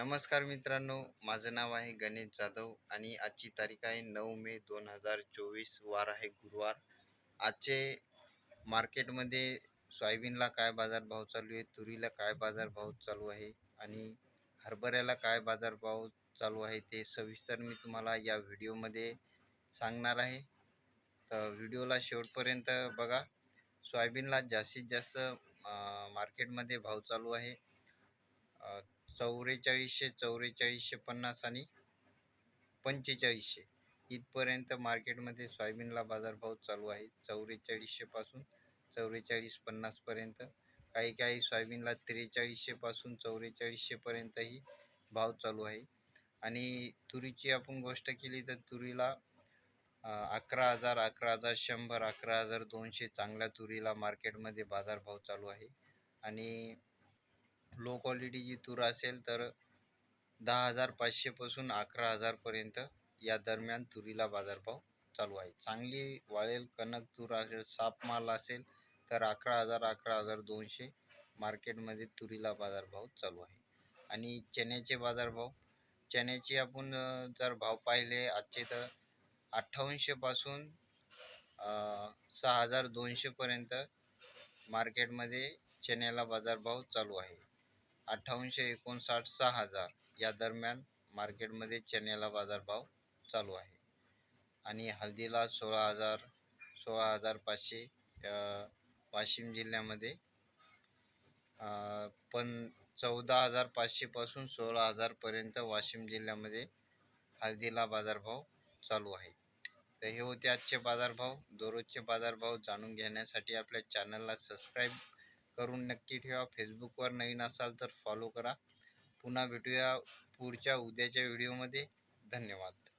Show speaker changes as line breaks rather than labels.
नमस्कार मित्रांनो माझं नाव आहे गणेश जाधव आणि आजची तारीख आहे नऊ मे दोन हजार चोवीस वार आहे गुरुवार. आजचे मार्केटमध्ये सोयाबीनला काय बाजारभाव चालू आहे तुरीला काय बाजारभाव चालू आहे आणि हरभऱ्याला काय बाजारभाव चालू आहे ते सविस्तर मी तुम्हाला या व्हिडिओमध्ये सांगणार आहे. तर व्हिडिओला शेवटपर्यंत बघा. सोयाबीनला जास्तीत जास्त मार्केटमध्ये भाव चालू आहे. चौवेचाळीसशे चौवेचाळीसशे पन्नास आणि पंचेचाळीसशे इथपर्यंत मार्केटमध्ये सोयाबीनला बाजारभाव चालू आहे. चौवेचाळीसशेपासून चौवेचाळीस पन्नासपर्यंत काही काही सोयाबीनला त्रेचाळीसशेपासून चौवेचाळीसशेपर्यंतही भाव चालू आहे. आणि तुरीची आपण गोष्ट केली तर तुरीला अकरा हजार अकरा हजार शंभर अकरा हजार दोनशे चांगल्या तुरीला मार्केटमध्ये बाजारभाव चालू आहे. आणि लो क्वालिटीची तूर असेल तर दहा हजार पाचशेपासून अकरा हजारपर्यंत या दरम्यान तुरीला बाजारभाव चालू आहे चांगली वाळेल कणक तूर असेल साप माल असेल तर अकरा हजार अकरा हजार दोनशे मार्केटमध्ये तुरीला बाजारभाव चालू आहे. आणि चण्याचे बाजारभाव चण्याचे आपण जर भाव पाहिले आजचे तर अठ्ठावन्नशेपासून सहा हजार दोनशेपर्यंत मार्केटमध्ये चण्याला बाजारभाव चालू आहे. अठ्ठावन्नशे एकोणसाठ सहा हजार या दरम्यान मार्केटमध्ये चण्याला बाजारभाव चालू आहे. आणि हळदीला सोळा हजार सोळा हजार पाचशे वाशिम जिल्ह्यामध्ये पण चौदा हजार पाचशेपासून सोळा हजारपर्यंत वाशिम जिल्ह्यामध्ये हळदीला बाजारभाव चालू आहे. तर हे होते आजचे बाजारभाव. दररोजचे बाजारभाव जाणून घेण्यासाठी आपल्या चॅनलला सबस्क्राईब करून नक्की ठेवा. फेसबुकवर नवीन असाल तर फॉलो करा. पुन्हा भेटूया पुढच्या उद्याच्या व्हिडिओमध्ये धन्यवाद.